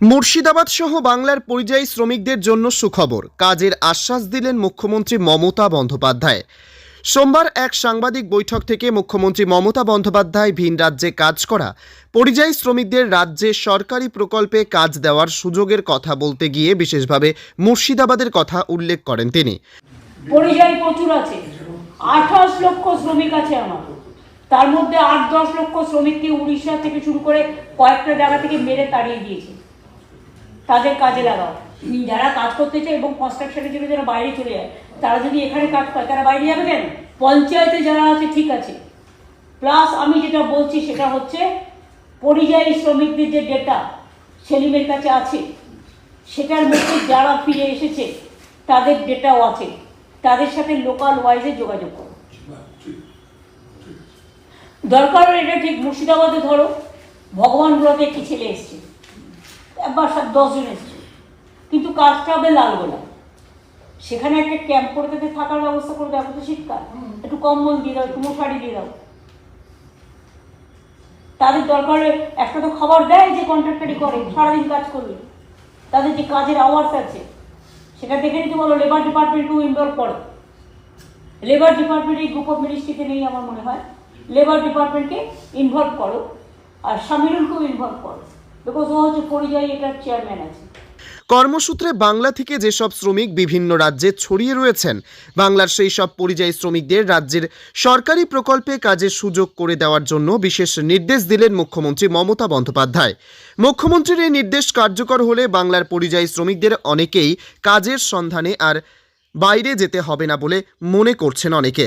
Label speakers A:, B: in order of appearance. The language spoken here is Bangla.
A: মুর্শিদাবাদ সহ বাংলার পরিযায়ী শ্রমিকদের জন্য সুখবর। কাজের আশ্বাস দিলেন মুখ্যমন্ত্রী মমতা বন্দ্যোপাধ্যায়। সোমবার এক সাংবাদিক বৈঠক থেকে মুখ্যমন্ত্রী মমতা বন্দ্যোপাধ্যায় ভিন রাজ্যে কাজ করা, পরিযায়ী শ্রমিকদের রাজ্যে সরকারি প্রকল্পে কাজ দেওয়ার সুযোগের কথা বলতে গিয়ে বিশেষভাবে মুর্শিদাবাদের কথা উল্লেখ করেন তিনি।
B: পরিযায়ী প্রচুর আছে। আঠাশ লক্ষ শ্রমিক আছে তার মধ্যে আট দশ লক্ষ শ্রমিককে উড়িষ্যা থেকে শুরু করে কয়েকটা জায়গা থেকে মেরে তাড়িয়ে দিয়েছে। তাদের কাজে লাগাও। যারা কাজ করতে চায় এবং কনস্ট্রাকশনের জন্য যারা বাইরে চলে যায়, তারা যদি এখানে কাজ করে, তারা বাইরে যাবে কেন? পঞ্চায়েতে যারা আছে, ঠিক আছে। প্লাস আমি যেটা বলছি, সেটা হচ্ছে পরিযায়ী শ্রমিকদের যে ডেটা সেলিমের কাছে আছে। সেটার মধ্যে যারা ফিরে এসেছে, তাদের ডেটাও আছে। তাদের সাথে লোকাল ওয়াইজে যোগাযোগ করো। দরকার এটা ঠিক মুর্শিদাবাদে ধরো। ভগবান ভগবানগুলোতে একটি ছেলে এসছে? সাত দশজন এসছে। কিন্তু কাজটা হবে লালগোলা। সেখানে একটা ক্যাম্প করে তাদের থাকার ব্যবস্থা করে দেওয়া তো শীতকাল। একটু কম্বল দিয়ে দাও একটু মশারি দিয়ে দাও। তাদের দরকার একটা তো খাবার দেয় যে কন্ট্রাক্টারই করে সারাদিন কাজ করবে। তাদের যে কাজের আওয়ার্স আছে সেটা দেখে নিতে বলো লেবার ডিপার্টমেন্টকেও ইনভলভ করো। লেবার ডিপার্টমেন্ট এই গ্রুপ অফ মিনিস্ট্রিতে নেই আমার মনে হয়। লেবার ডিপার্টমেন্টকে ইনভলভ করো। আর সামিরুলকেও ইনভলভ করো।
A: কর্মসূত্রে বাংলা থেকে যেসব শ্রমিক বিভিন্ন রাজ্যে ছড়িয়ে রয়েছেন, বাংলার সেই সব পরিযায়ী শ্রমিকদের রাজ্যের সরকারি প্রকল্পে কাজের সুযোগ করে দেওয়ার জন্য বিশেষ নির্দেশ দিলেন মুখ্যমন্ত্রী মমতা বন্দ্যোপাধ্যায়। মুখ্যমন্ত্রীর এই নির্দেশ কার্যকর হলে বাংলার পরিযায়ী শ্রমিকদের অনেকেই কাজের সন্ধানে আর বাইরে যেতে হবে না বলে মনে করছেন অনেকে।